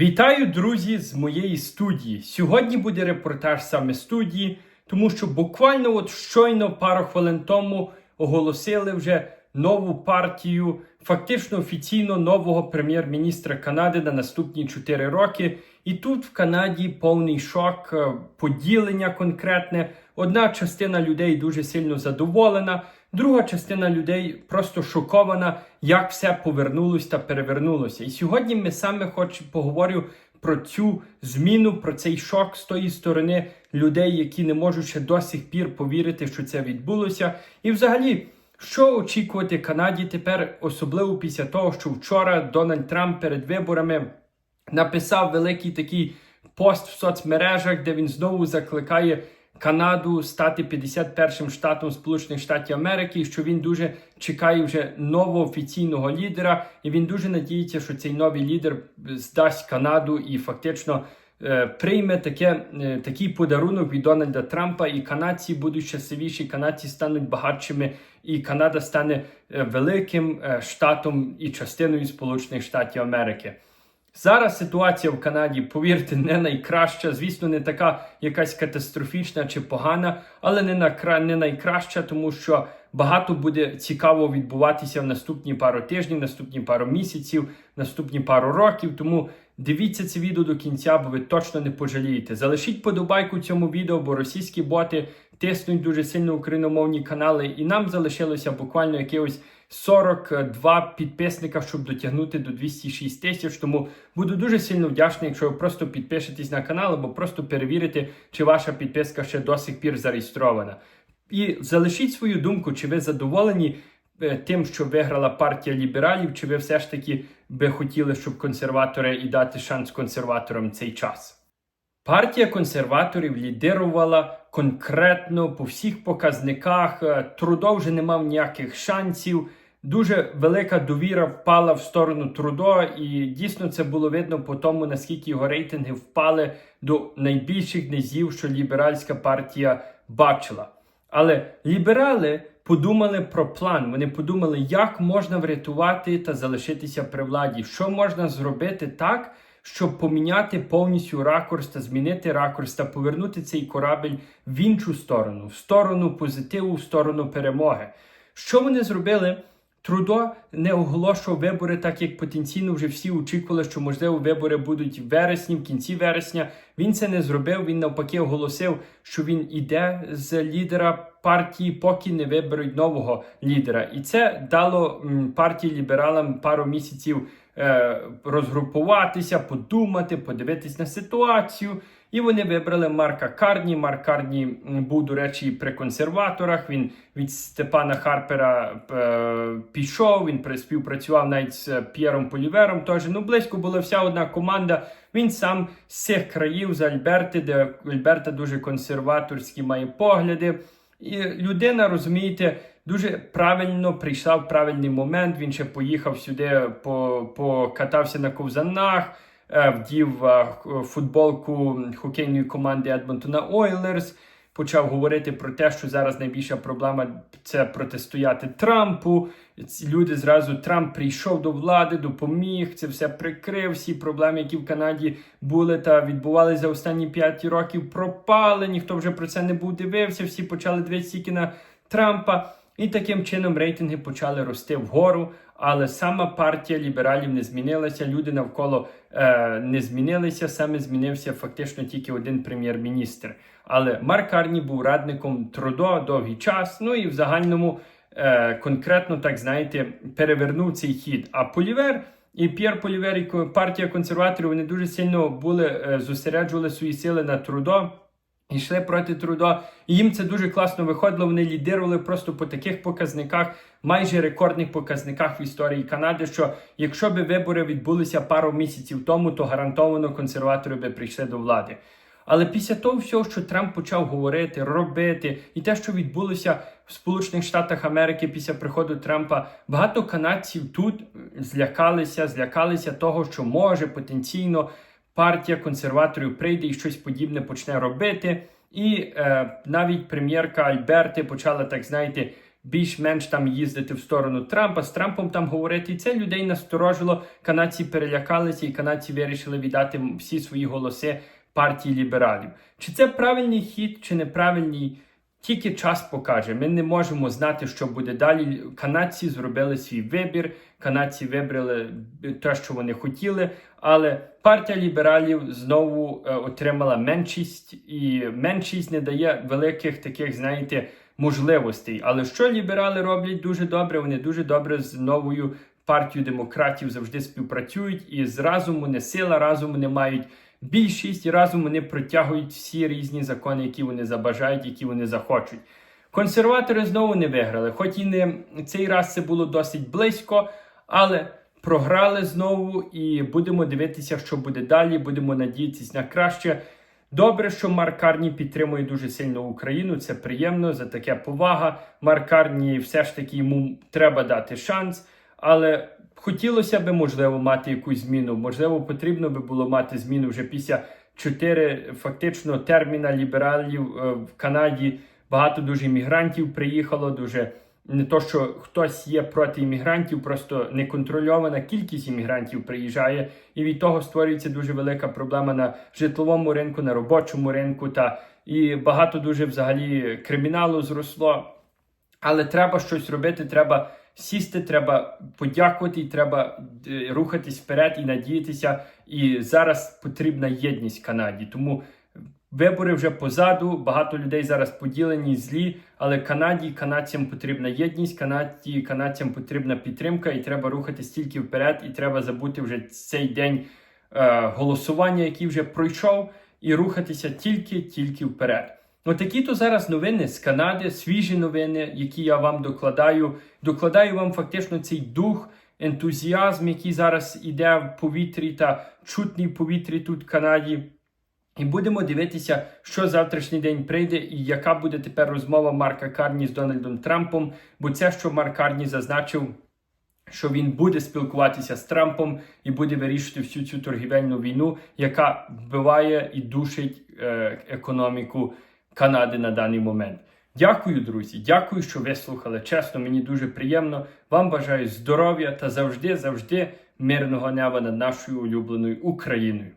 Вітаю, друзі, з моєї студії. Сьогодні буде репортаж саме студії, тому що буквально от щойно пару хвилин тому оголосили вже нову партію, фактично офіційно нового прем'єр-міністра Канади на наступні 4 роки. І тут в Канаді повний шок, е, поділення конкретне. Одна частина людей дуже сильно задоволена, друга частина людей просто шокована, як все повернулось та перевернулося. І сьогодні ми саме хоч поговорю про цю зміну, про цей шок з тої сторони людей, які не можуть ще до сих пір повірити, що це відбулося. І взагалі. Що очікувати Канаді тепер, особливо після того, що вчора Дональд Трамп перед виборами написав великий такий пост в соцмережах, де він знову закликає Канаду стати 51-м штатом Сполучених Штатів Америки, що він дуже чекає вже нового офіційного лідера, і він дуже надіється, що цей новий лідер здасть Канаду і фактично. е, Прийме таке, е, такий подарунок від Дональда Трампа, і канадці будуть щасливіші, канадці стануть багатшими, і Канада стане е, великим е, штатом і частиною Сполучених Штатів Америки. Зараз ситуація в Канаді, повірте, не найкраща. Звісно, не така якась катастрофічна чи погана, але не, накра... не найкраща, тому що багато буде цікаво відбуватися в наступні пару тижнів, наступні пару місяців, наступні пару років. Тому дивіться це відео до кінця, бо ви точно не пожалієте. Залишіть подобайку цьому відео, бо російські боти тиснуть дуже сильно україномовні канали, і нам залишилося буквально якихось 42 підписника, щоб дотягнути до 206 тисяч. Тому буду дуже сильно вдячний, якщо ви просто підпишетесь на канал або просто перевірите, чи ваша підписка ще до сих пір зареєстрована. І залишіть свою думку, чи ви задоволені е, тим, що виграла партія лібералів, чи ви все ж таки би хотіли, щоб консерватори і дати шанс консерваторам цей час. Партія консерваторів лідирувала конкретно по всіх показниках. е, Трудо вже не мав ніяких шансів. Дуже велика довіра впала в сторону Трудо, і дійсно це було видно по тому, наскільки його рейтинги впали до найбільших низів, що ліберальська партія бачила. Але ліберали подумали про план. Вони подумали, як можна врятувати та залишитися при владі, що можна зробити так, щоб поміняти повністю ракурс та змінити ракурс та повернути цей корабель в іншу сторону, в сторону позитиву, в сторону перемоги. Що вони зробили? Трудо не оголошував вибори, так як потенційно вже всі очікували, що можливо вибори будуть в вересні, в кінці вересня. Він це не зробив. Він навпаки оголосив, що він іде з лідера партії, поки не виберуть нового лідера. І це дало партії лібералам пару місяців розгрупуватися, подумати, подивитись на ситуацію. І вони вибрали Марка Карні. Марк Карні був, до речі, при консерваторах. Він від Степана Харпера е, пішов. Він співпрацював навіть з П'єром Полівером. Теж ну близько була вся одна команда. Він сам з цих країв з Альберти, де Альберта дуже консерваторські має погляди. І людина, розумієте, дуже правильно прийшла в правильний момент. Він ще поїхав сюди, покатався на ковзанах, е, вдів е, футболку хокейної команди Едмонтона Ойлерс. Почав говорити про те, що зараз найбільша проблема це протистояти Трампу. Ці люди зразу Трамп прийшов до влади, допоміг, це все прикрив. Всі проблеми, які в Канаді були та відбувалися за останні 5 років, пропали. Ніхто вже про це не був дивився. Всі почали дивитися тільки на Трампа. І таким чином рейтинги почали рости вгору. Але сама партія лібералів не змінилася. Люди навколо е, не змінилися. Саме змінився фактично тільки один прем'єр-міністр. Але Марк Карні був радником Трудо довгий час. Ну і в загальному е, конкретно, так знаєте, перевернув цей хід. А Полівер і П'єр Полівер, і партія консерваторів, вони дуже сильно були е, зосереджували свої сили на Трудо. Йшли проти Трудо. І їм це дуже класно виходило. Вони лідирували просто по таких показниках, майже рекордних показниках в історії Канади. Що якщо б вибори відбулися пару місяців тому, то гарантовано консерватори би прийшли до влади. Але після того всього, що Трамп почав говорити, робити, і те, що відбулося в Сполучених Штатах Америки після приходу Трампа, багато канадців тут злякалися, злякалися того, що може потенційно партія консерваторів прийде і щось подібне почне робити. І е, навіть прем'єрка Альберти почала, так знаєте, більш-менш там їздити в сторону Трампа, з Трампом там говорити. І це людей насторожило. Канадці перелякалися, і канадці вирішили віддати всі свої голоси партії лібералів. Чи це правильний хід, чи неправильний? Тільки час покаже. Ми не можемо знати, що буде далі. Канадці зробили свій вибір. Канадці вибрали те, що вони хотіли. Але партія лібералів знову е, отримала меншість, і меншість не дає великих таких, знаєте, можливостей. Але що ліберали роблять дуже добре? Вони дуже добре з новою партією демократів завжди співпрацюють і з разуму не сила, разуму не мають більшість і разом вони протягують всі різні закони, які вони забажають, які вони захочуть. Консерватори знову не виграли, хоч і не цей раз це було досить близько, але програли знову і будемо дивитися, що буде далі. Будемо надіятися на краще. Добре, що Марк Карні підтримує дуже сильно Україну. Це приємно за таке повага. Марк Карні все ж таки йому треба дати шанс, але хотілося би, можливо, мати якусь зміну. Можливо, потрібно би було мати зміну вже після чотири фактично терміна лібералів е, в Канаді. Багато дуже іммігрантів приїхало. Дуже не то, що хтось є проти іммігрантів, просто неконтрольована кількість іммігрантів приїжджає, і від того створюється дуже велика проблема на житловому ринку, на робочому ринку. Та і багато дуже взагалі криміналу зросло. Але треба щось робити, треба сісти, треба подякувати, і треба е, рухатись вперед і надіятися. І зараз потрібна єдність Канаді. Тому вибори вже позаду. Багато людей зараз поділені, злі. Але Канаді, канадцям потрібна єдність, Канаді, канадцям потрібна підтримка, і треба рухатись тільки вперед. І треба забути вже цей день е, голосування, який вже пройшов, і рухатися тільки-тільки вперед. Отакі то зараз новини з Канади, свіжі новини, які я вам докладаю. Докладаю вам фактично цей дух, ентузіазм, який зараз іде в повітрі та чутний в повітрі тут в Канаді. І будемо дивитися, що завтрашній день прийде, і яка буде тепер розмова Марка Карні з Дональдом Трампом. Бо це, що Марк Карні зазначив, що він буде спілкуватися з Трампом і буде вирішити всю цю торгівельну війну, яка вбиває і душить е, економіку Канади на даний момент. Дякую, друзі. Дякую, що ви слухали. Чесно, мені дуже приємно. Вам бажаю здоров'я та завжди, завжди мирного неба над нашою улюбленою Україною.